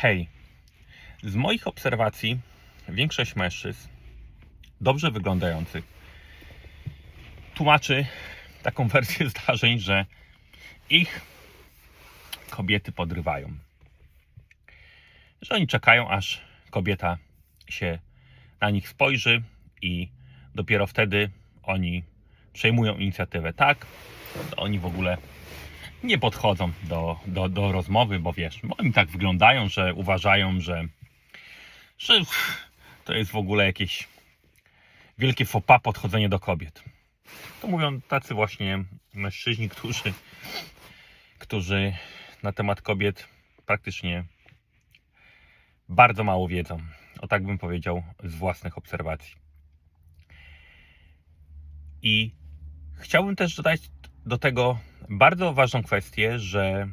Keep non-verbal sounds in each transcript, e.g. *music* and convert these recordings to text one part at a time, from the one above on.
Hej, z moich obserwacji większość mężczyzn dobrze wyglądających tłumaczy taką *laughs* wersję zdarzeń, że ich kobiety podrywają. Że oni czekają, aż kobieta się na nich spojrzy i dopiero wtedy oni przejmują inicjatywę. Tak, to oni w ogóle nie podchodzą do, do, do rozmowy, bo wiesz, bo oni tak wyglądają, że uważają, że, że to jest w ogóle jakieś wielkie pas podchodzenie do kobiet. To mówią tacy właśnie mężczyźni, którzy, którzy na temat kobiet praktycznie bardzo mało wiedzą. O tak bym powiedział z własnych obserwacji. I chciałbym też dodać do tego bardzo ważną kwestię, że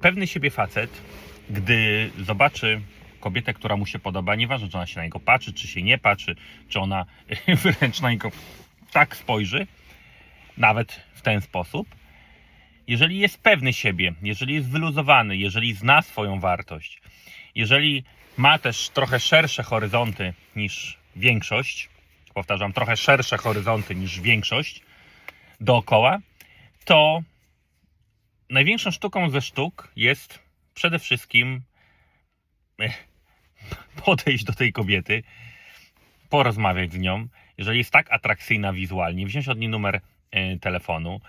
pewny siebie facet, gdy zobaczy kobietę, która mu się podoba, nieważne czy ona się na niego patrzy, czy się nie patrzy, czy ona *laughs* wręcz na niego tak spojrzy, nawet w ten sposób, jeżeli jest pewny siebie, jeżeli jest wyluzowany, jeżeli zna swoją wartość, jeżeli ma też trochę szersze horyzonty niż większość, powtarzam, trochę szersze horyzonty niż większość dookoła, to największą sztuką ze sztuk jest przede wszystkim eh, podejść do tej kobiety, porozmawiać z nią, jeżeli jest tak atrakcyjna wizualnie, wziąć od niej numer e, telefonu,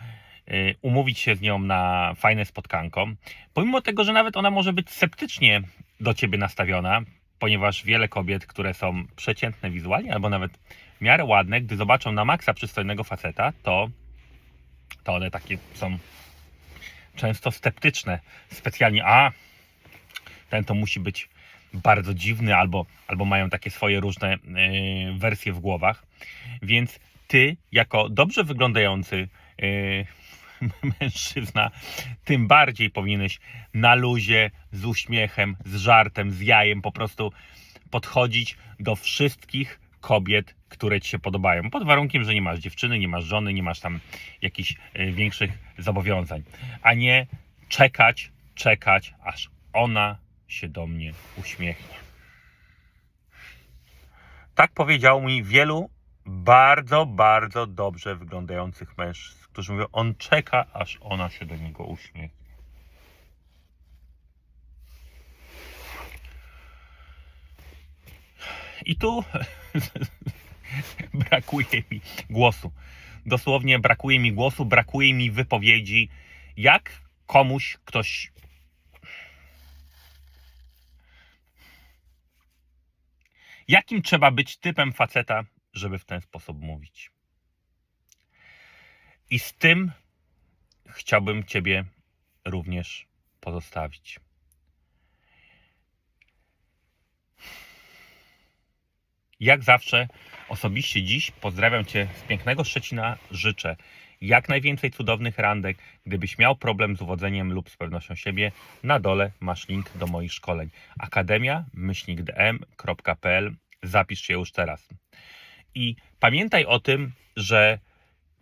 e, umówić się z nią na fajne spotkanko. Pomimo tego, że nawet ona może być sceptycznie do ciebie nastawiona, ponieważ wiele kobiet, które są przeciętne wizualnie albo nawet w miarę ładne, gdy zobaczą na maksa przystojnego faceta, to, to one takie są często sceptyczne. Specjalnie, a ten to musi być bardzo dziwny, albo, albo mają takie swoje różne yy, wersje w głowach. Więc ty, jako dobrze wyglądający yy, *laughs* mężczyzna, tym bardziej powinieneś na luzie, z uśmiechem, z żartem, z jajem po prostu podchodzić do wszystkich kobiet, które ci się podobają. Pod warunkiem, że nie masz dziewczyny, nie masz żony, nie masz tam jakichś y, większych zobowiązań. A nie czekać, czekać, aż ona się do mnie uśmiechnie. Tak powiedział mi wielu bardzo, bardzo dobrze wyglądających mężczyzn, którzy mówią, on czeka, aż ona się do niego uśmiechnie. I tu *laughs* brakuje mi głosu. Dosłownie brakuje mi głosu, brakuje mi wypowiedzi, jak komuś ktoś. Jakim trzeba być typem faceta, żeby w ten sposób mówić? I z tym chciałbym Ciebie również pozostawić. Jak zawsze, osobiście dziś pozdrawiam Cię z pięknego Szczecina. Życzę jak najwięcej cudownych randek. Gdybyś miał problem z uwodzeniem lub z pewnością siebie, na dole masz link do moich szkoleń. Akademia myślnikdm.pl Zapisz się już teraz. I pamiętaj o tym, że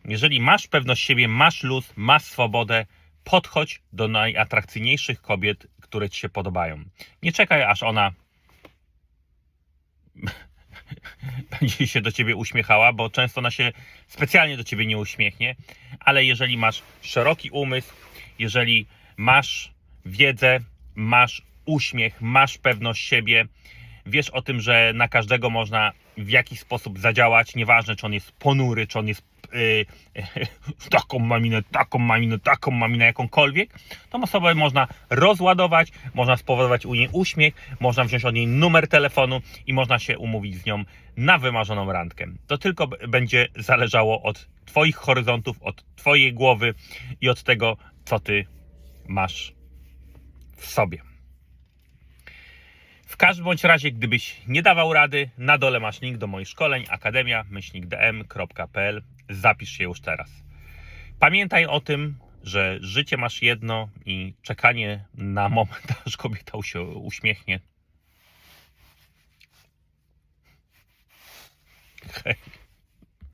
jeżeli masz pewność siebie, masz luz, masz swobodę, podchodź do najatrakcyjniejszych kobiet, które Ci się podobają. Nie czekaj, aż ona *laughs* będzie się do ciebie uśmiechała, bo często ona się specjalnie do ciebie nie uśmiechnie, ale jeżeli masz szeroki umysł, jeżeli masz wiedzę, masz uśmiech, masz pewność siebie, wiesz o tym, że na każdego można w jakiś sposób zadziałać, nieważne czy on jest ponury, czy on jest yy, *laughs* taką maminę, taką maminę, taką maminę, jakąkolwiek, tą osobę można rozładować, można spowodować u niej uśmiech, można wziąć od niej numer telefonu i można się umówić z nią na wymarzoną randkę. To tylko będzie zależało od Twoich horyzontów, od Twojej głowy i od tego, co Ty masz w sobie. W każdym bądź razie, gdybyś nie dawał rady, na dole masz link do moich szkoleń akademia myślnikdm.pl. Zapisz się już teraz. Pamiętaj o tym, że życie masz jedno i czekanie na moment, *laughs* aż kobieta się uśmiechnie. Hej.